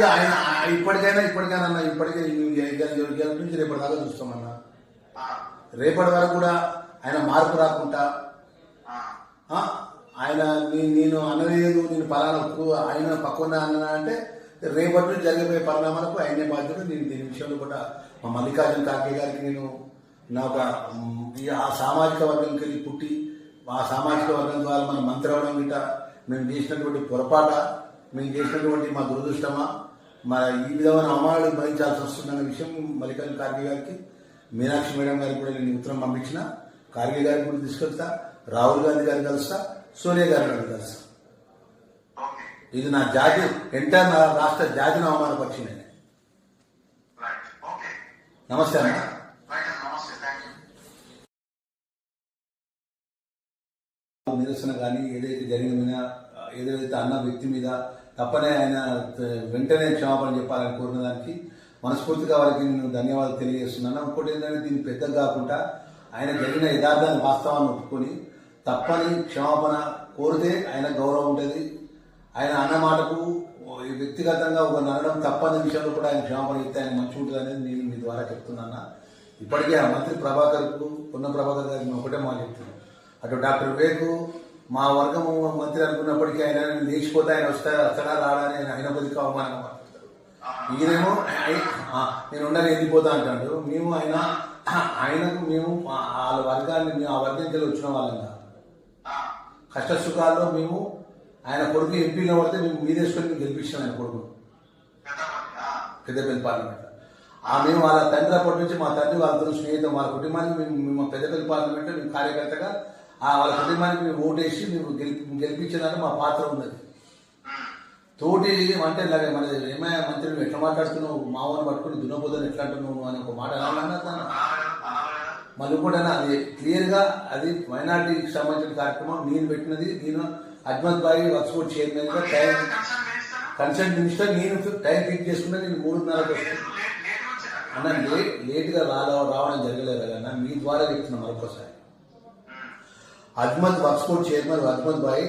ఇక ఆయన ఇప్పటికైనా ఇప్పటికైనా అన్న ఇప్పటికే ఇవాళ నుంచి రేపటి దాకా చూస్తామన్నా. రేపటి వరకు కూడా ఆయన మార్పు రాకుండా ఆయన నేను అనలేదు నేను పలానా ఆయన పక్కన అన్నా అంటే రేపటి నుంచి జరిగిపోయే పరిణామాలకు ఆయనే బాధ్యత నేను దీని విషయంలో కూడా మా మల్లికార్జున ఖార్గే గారికి నేను నా ఒక ఆ సామాజిక వర్గంకి వెళ్ళి పుట్టి ఆ సామాజిక వర్గం ద్వారా మనం మంత్రి అవడం గిట్ట మేము చేసినటువంటి పొరపాట మేము చేసినటువంటి మా దురదృష్టమా మా ఈ విధమైన అవమానాలు భరించాల్సి వస్తుందన్న విషయం మల్లికార్జున ఖార్గే గారికి మీనాక్షి మేడం గారికి కూడా నేను ఉత్తరం పంపించిన. ఖార్గే గారికి కూడా తీసుకెళ్తా రాహుల్ గాంధీ గారిని కలుస్తా సోనియా గారిని కలుస్తా. ఇది నా జాతి ఎంటర్ నా రాష్ట్ర జాతిని అవమానపరిచి నేను నమస్తే అన్న. నిరసన కానీ ఏదైతే జరిగిన ఏదైతే అన్న వ్యక్తి మీద తప్పనే ఆయన వెంటనే క్షమాపణ చెప్పాలని కోరిన దానికి మనస్ఫూర్తిగా వారికి నేను ధన్యవాదాలు తెలియజేస్తున్నాను. ఇంకోటి ఏంటంటే దీన్ని పెద్దగా కాకుండా ఆయన జరిగిన యథార్థాన్ని వాస్తవాన్ని ఒప్పుకొని తప్పని క్షమాపణ కోరితే ఆయన గౌరవం ఉంటుంది. ఆయన అన్న మాటకు వ్యక్తిగతంగా ఒక నడడం తప్పని విషయంలో కూడా ఆయన క్షమాపణ చెప్తే ఆయన మంచి ఉంటుంది అనేది నేను మీ ద్వారా చెప్తున్నాను. ఇప్పటికే ఆ మంత్రి ప్రభాకర్కు పొన్న ప్రభాకర్ గారికి ఒకటే మాట చెప్తున్నాను. అటు డాక్టర్ వివేక్ మా వర్గము మంత్రి అనుకున్నప్పటికీ ఆయన లేచిపోతే ఆయన వస్తా వస్తాడా రాడా అని ఆయన అవమానంగా మాట్లాడతారు ఈయనేమో నేను ఉండని వెళ్ళిపోతా అంటాడు. మేము ఆయన ఆయనకు మేము వాళ్ళ వర్గాన్ని మేము ఆ వర్గంకి వెళ్ళి వచ్చిన వాళ్ళంగా ఆ, కష్ట సుఖాల్లో మేము ఆయన కొడుకు ఎంపీలో పడితే మేము మీదేసుకొని మేము గెలిపించాం ఆయన కొడుకు పెద్దపల్లి పార్లమెంట్ ఆ మేము వాళ్ళ తండ్రి అప్పటి నుంచి మా తండ్రి వాళ్ళతో స్నేహితం వాళ్ళ కుటుంబానికి మేము మేము పెద్దపల్లి పార్లమెంట్ మేము కార్యకర్తగా వాళ్ళ కుటుంబానికి మేము ఓటేసి మేము గెలిపి గెలిపించడానికి మా పాత్ర ఉన్నది. తోటి అంటే ఇలాగే మన ఏమయ్య మంత్రి ఎట్లా మాట్లాడుతున్నావు? మావని పట్టుకుని దున్నపోదని ఎట్లా అంటున్నావు అని ఒక మాట అనాలన్నా తను? అనాలేదా? మళ్ళీ కూడా అది క్లియర్గా అది మైనార్టీకి సంబంధించిన కార్యక్రమం నేను పెట్టినది నేను అజ్మత్ బాయి వర్క్స్పోర్ట్ చైర్మన్గా time concern minister consult minister నేను టైం ఫిక్స్ చేసుకున్నా నేను మూడున్నరకు వస్తాను అన్న లేట్ లేట్గా రాలో రావడం జరగలేదు కదా అన్న? మీ ద్వారా చెప్తున్నా మరొకసారి. అజ్మత్ వర్క్స్పోర్ట్ చైర్మన్ అజ్మత్ బాయ్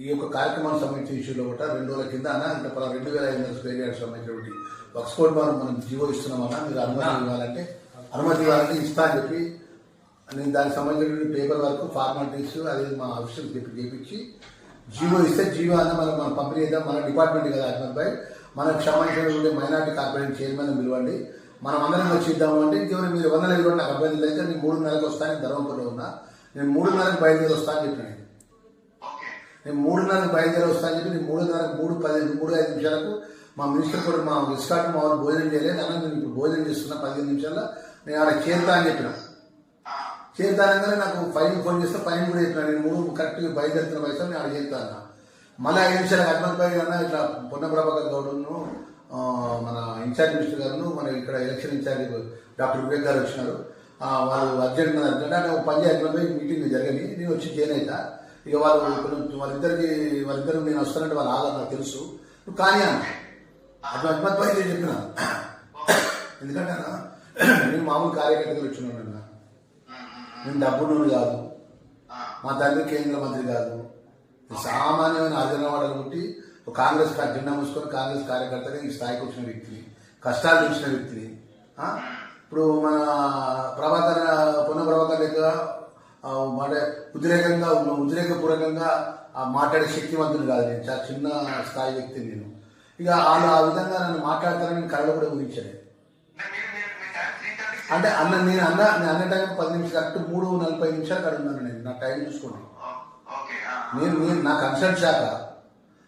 ఈ యొక్క కార్యక్రమానికి సంబంధించిన ఇష్యూలో కూడా రెండు రోజుల కింద అన్న అంటే పలా రెండు వేల ఐదు వందల స్క్వేర్ యార్డ్ సంబంధించినటువంటి వర్క్స్పోర్ట్ మనం మనం జీవో ఇస్తున్నామన్నా మీరు అనుమతి ఇవ్వాలంటే అనుమతి ఇవ్వాలంటే ఇస్తా అని చెప్పి నేను దానికి సంబంధించినటువంటి పేపర్ వర్క్ ఫార్మాలిటీస్ అది మా ఆఫీసర్ చెప్పి చేపించి జీవో ఇస్తే జీవో అన్న మనం మనం పంపిణీ చేద్దాం మన డిపార్ట్మెంట్ కదా అజ్మత్ భాయ్. మనకు సంబంధించినటువంటి మైనార్టీ కార్పొరేషన్ చైర్మన్ పిలవండి. మనం అందరం వచ్చి ఇద్దాము అంటే ఇంకెవరు మీరు వందల ఇవ్వండి నాకు అభ్యర్థి లేదు నేను మూడున్నరకు వస్తాను ధర్మపురంలో ఉన్నా. నేను మూడున్నరకు బయలుదేరి వస్తాను చెప్పిన నేను. నేను మూడున్నరకు బయలుదేరి వస్తాను చెప్పి నేను మూడున్నరకు మూడు పది మూడు ఐదు నిమిషాలకు మా మినిస్టర్ కూడా మా విస్కాట్ మా వాళ్ళు భోజనం చేయలేదు. అన్న నేను ఇప్పుడు భోజనం చేస్తున్నా పదిహేను నిమిషాల్లో. నేను ఆడ చేరుతా అని చెప్పిన. ఆ, చేరుతానగానే నాకు ఫైన్ ఫోన్ చేస్తే ఫైన్ కూడా చెప్పిన. నేను మూడు కరెక్ట్గా బయలుదేరుతున్న వయసు నేను ఆడ చేరుతా అన్న. మళ్ళీ ఐదు నిమిషాలకు అడ్మన్ పై అన్న ఇట్లా పొన్నప్రభాకర్ గౌడ్ను మన ఇన్ఛార్జ్ మినిస్టర్ గారును మన ఇక్కడ ఎలక్షన్ ఇన్ఛార్జ్ డాక్టర్ వివేక్ గారు వచ్చినారు. వాళ్ళు అర్జెంట్ మీద అర్జెంట్ అంటే పని అడ్వాన్స్ మీటింగ్ జరగని నేను వచ్చి జాయిన్ అవుతా ఇక వాళ్ళు కొంచెం వాళ్ళిద్దరికి వాళ్ళిద్దరు నేను వస్తానంటే వాళ్ళు ఆగా నాకు తెలుసు. నువ్వు కానీ అన్న. అట్లా అడ్వాన్స్ నేను చెప్పిన ఎందుకంటే నేను మామూలు కార్యకర్తలు వచ్చినాను అన్న. నేను డబ్బును కాదు. మా తండ్రి కేంద్ర మంత్రి కాదు. సామాన్యమైన అర్జనవాడలు పుట్టి ఒక కాంగ్రెస్ కా- జెండా మూసుకొని కాంగ్రెస్ కార్యకర్తగా ఈ స్థాయికి వచ్చిన వ్యక్తిని కష్టాలు చూసిన వ్యక్తిని ఇప్పుడు మన ప్రభాకర్ పొన్న ప్రభాకర్ లెక్క ఉద్రేకంగా ఉద్రేకపూర్వకంగా ఆ మాట్లాడే శక్తివంతుని కాదు నేను. చాలా చిన్న స్థాయి వ్యక్తిని నేను. ఇక వాళ్ళు ఆ విధంగా నన్ను మాట్లాడతారని నేను కళ్ళు కూడా ఊహించలేదు. అంటే అన్న నేను అన్న నేను అన్న టైం పది నిమిషాలు కరెక్ట్ మూడు నలభై నిమిషాలు అక్కడ ఉన్నాను నేను. నా టైం ఆ. నేను నేను నా కన్సల్ట్ శాఖ.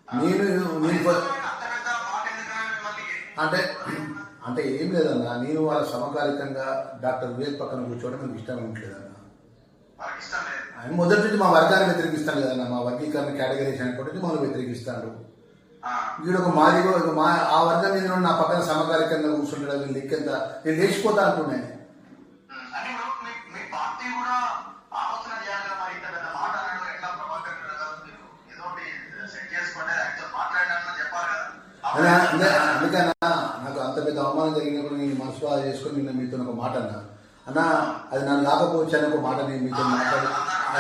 నేను నేను అంటే అంటే ఏం లేదన్న నేను వాళ్ళ సమకాలికంగా డాక్టర్ వివేక్ పక్కన కూర్చోవడం నాకు ఇష్టం ఆయన మొదటి నుంచి మా వర్గాన్ని వ్యతిరేకిస్తాను కదన్న మా వర్గీకరణ కేటగిరీస్ అనుకుంటే మనం వ్యతిరేకిస్తాడు. వీడు ఒక మాదిగో ఒక మా ఆ వర్గం మీద నా పక్కన సమకాలికంగా కూర్చుంటాడు లెక్కెంత. నేను లేచిపోతా కూడా అదే అందుకన్నా పెద్ద అవమానం జరిగినప్పుడు నేను మనసు చేసుకొని నిన్న మీతో ఒక మాట అన్నా. అన్న అది నన్ను కాకపోవచ్చు అని ఒక మాట నేను మీతో మాట్లాడి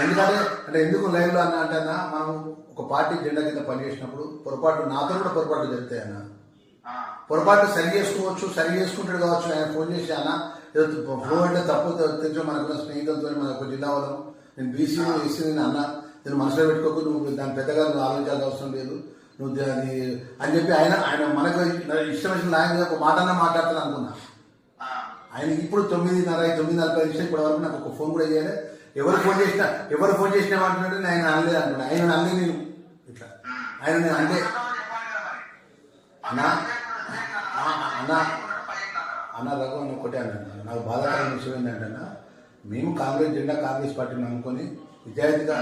ఎందుకంటే అంటే ఎందుకు లైవ్లో అన్నా అంటే అన్న మనం ఒక పార్టీ జెండా కింద పనిచేసినప్పుడు పొరపాటు నాతో కూడా పొరపాటు జరుగుతాయి అన్న. పొరపాటు సరి చేసుకోవచ్చు సరి చేసుకుంటాడు కావచ్చు ఆయన ఫోన్ చేసి అన్న ఏదో ఫోన్ అంటే తప్పు తెచ్చు మనకున్న స్నేహితులతో మన ఒక జిల్లా వాళ్ళం. నేను బీసీ ఎస్సీ నేను అన్న. నేను మనసులో పెట్టుకోకు నువ్వు దాని పెద్దగా ఆలోచించాల్సిన అవసరం లేదు. నువ్వు దాన్ని అని చెప్పి ఆయన ఆయన మనకు ఇష్టం వచ్చిన ఆయన ఒక మాట మాట్లాడతాను అనుకున్నా ఆయన ఇప్పుడు తొమ్మిదిన్నర తొమ్మిది నలభై నిమిషాలు ఇప్పటి వరకు నాకు ఒక ఫోన్ కూడా చేయలేదు ఎవరు ఫోన్ చేసినా ఎవరు ఫోన్ చేసినా అంటున్నాడు నేను ఆయన అనలేదు అంటున్నా ఆయన అనలేదు నేను ఇట్లా ఆయన నేను అంటే. అన్నా అన్నా. అన్న రఘు అని ఒకటే అన్నాను నాకు బాధాకరమైన విషయం ఏంటంటే అన్న, మేము కాంగ్రెస్ జెండా కాంగ్రెస్ పార్టీని నమ్ముకొని విద్యార్థిగా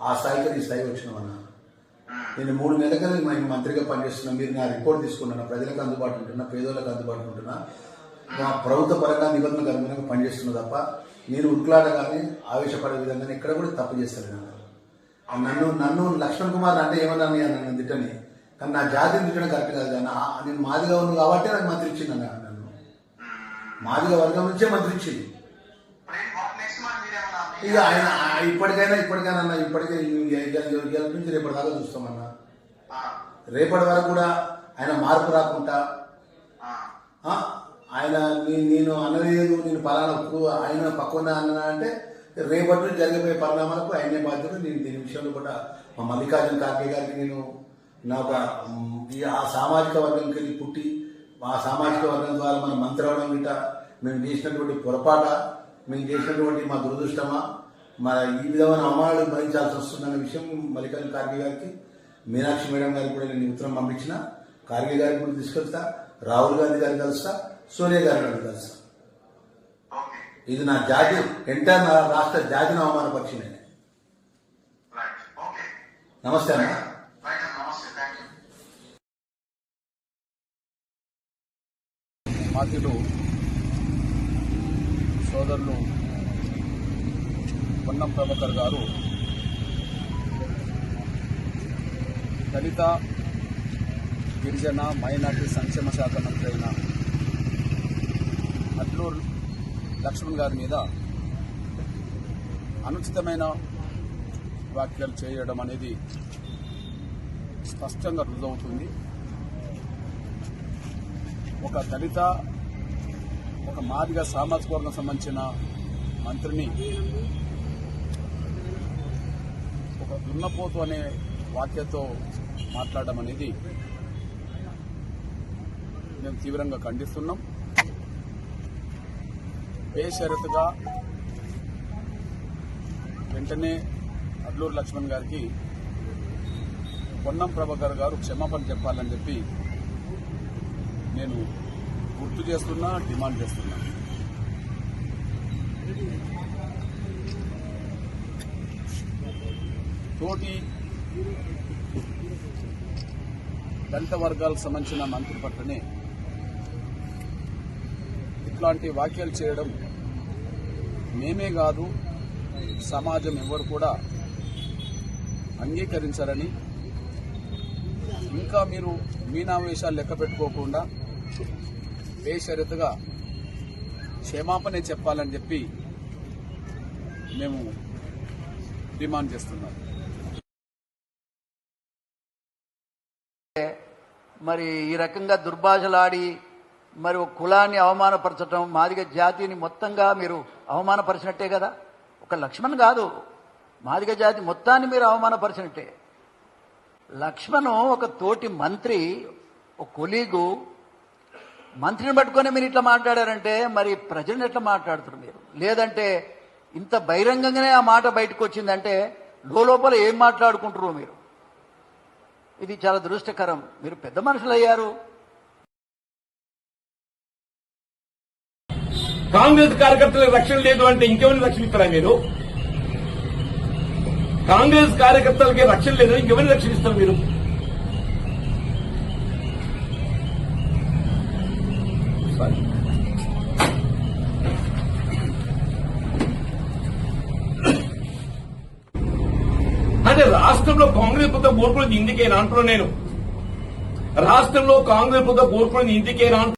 ఆ స్థాయికి ఈ స్థాయి వచ్చినాం అన్న నేను మూడు నెలలుగా మేము మంత్రిగా పనిచేస్తున్నా. మీరు నా రిపోర్ట్ తీసుకుంటున్నా. ప్రజలకు అందుబాటు ఉంటున్నా పేదోళ్ళకు అందుబాటు ఉంటున్నా. మా ప్రభుత్వ పరంగా నిబంధనలకు అనుగుణంగా పనిచేస్తున్నా తప్ప నేను ఉట్లాడగానే ఆవేశపడే విధంగా ఎక్కడ కూడా తప్పు చేస్తాను నేను నన్ను నన్ను లక్ష్మణ్ కుమార్ అంటే ఏమన్నా నన్ను తిట్టని కానీ నా జాతిని తిట్టడం కరెక్ట్ కాదు కానీ నేను మాదిగా ఉన్నాను కాబట్టి నాకు మంత్రి ఇచ్చింది అన్న నన్ను. మాదిగా వర్గం నుంచే మంత్రి ఇచ్చింది. ఇక ఆయన ఇప్పటికైనా ఇప్పటికైనా అన్న ఇప్పటికే ఇవాళ నుంచి రేపటి దాకా చూస్తామన్నా. రేపటి వరకు కూడా ఆయన మార్పు రాకుండా ఆయన నేను అనలేదు నేను పలానా ఆయన పక్కన అన్నా అంటే రేపటి నుంచి జరిగిపోయే పరిణామాలకు ఆయనే బాధ్యత నేను దీని విషయంలో కూడా మా మల్లికార్జున ఖార్గే గారికి నేను నా ఒక, ఈ ఆ సామాజిక వర్గంకి వెళ్ళి పుట్టి ఆ సామాజిక వర్గం ద్వారా మనం మంత్రి అవడం గిట్ట మేము చేసినటువంటి పొరపాట మేము చేసినటువంటి మా దురదృష్టమా? మన ఈ విధమైన అవమానాలు భరించాల్సి వస్తుందన్న విషయం మల్లికార్జున ఖార్గే గారికి మీనాక్షి మేడం గారికి కూడా నేను ఉత్తరం పంపించిన. ఖార్గే గారికి కూడా తీసుకెళ్తా రాహుల్ గాంధీ గారిని కలుస్తా సోనియా గారిని కూడా కలుస్తా. ఇది నా జాతి ఎంటర్ నా రాష్ట్ర జాతిని అవమానపరిచింది రైట్ ఓకే. నమస్తే అన్న. రైట్ అన్న, నమస్తే థ్యాంక్ యూ మాతిలు సోదరులు పొన్నం ప్రభాకర్ గారు దళిత గిరిజన మైనార్టీ సంక్షేమ శాఖ మంత్రి అయిన అట్లూరు లక్ష్మణ్ గారి మీద అనుచితమైన వ్యాఖ్యలు చేయడం అనేది స్పష్టంగా రుజువుతుంది ఒక దళిత ఒక మాదిగ సామాజిక వర్గం సంబంధించిన మంత్రిని ఒక దున్నపోతు అనే వాక్యతో మాట్లాడడం అనేది మేము తీవ్రంగా ఖండిస్తున్నాం. బేషరతుగా వెంటనే అడ్లూరు లక్ష్మణ్ గారికి పొన్నం ప్రభాకర్ గారు క్షమాపణ చెప్పాలని చెప్పి నేను గుర్తు చేస్తున్నా డిమాండ్ చేస్తున్నా. తోటి దళిత వర్గాలకు సంబంధించిన మంత్రి పట్లనే ఇట్లాంటి వ్యాఖ్యలు చేయడం మేమే కాదు సమాజం ఎవరు కూడా అంగీకరించారని. ఇంకా మీరు మీనావేశాలు లెక్క పెట్టుకోకుండా బేషరతుగా క్షమాపణ చెప్పాలని చెప్పి మేము డిమాండ్ చేస్తున్నాం. మరి ఈ రకంగా దుర్భాషలాడి మరి ఒక కులాన్ని అవమానపరచడం మాదిగ జాతిని మొత్తంగా మీరు అవమానపరిచినట్టే కదా? ఒక లక్ష్మణ్ కాదు. మాదిగ జాతి మొత్తాన్ని మీరు అవమానపరిచినట్టే. లక్ష్మణ్ ఒక తోటి మంత్రి ఒక కొలీగు మంత్రిని పట్టుకొని మీరు ఇట్లా మాట్లాడారంటే మరి ప్రజలను ఎట్లా మాట్లాడుతారు మీరు? లేదంటే ఇంత బహిరంగంగానే ఆ మాట బయటకు వచ్చిందంటే లోపల ఏం మాట్లాడుకుంటారు మీరు? ఇది చాలా దురదృష్టకరం. మీరు పెద్ద మనుషులు అయ్యారు. కాంగ్రెస్ కార్యకర్తలకు రక్షణ లేదు అంటే ఇంకెవరిని రక్షణ ఇస్తారా మీరు? కాంగ్రెస్ కార్యకర్తలకి రక్షణ లేదు ఇంకెవరిని రక్షణ ఇస్తారు మీరు? రాష్ట్రంలో కాంగ్రెస్ ప్రభుత్వం కోరుకునేది ఇందుకేనా అంటున్నాను నేను. రాష్ట్రంలో కాంగ్రెస్ ప్రభుత్వం కోరుకునేది ఇందుకేనా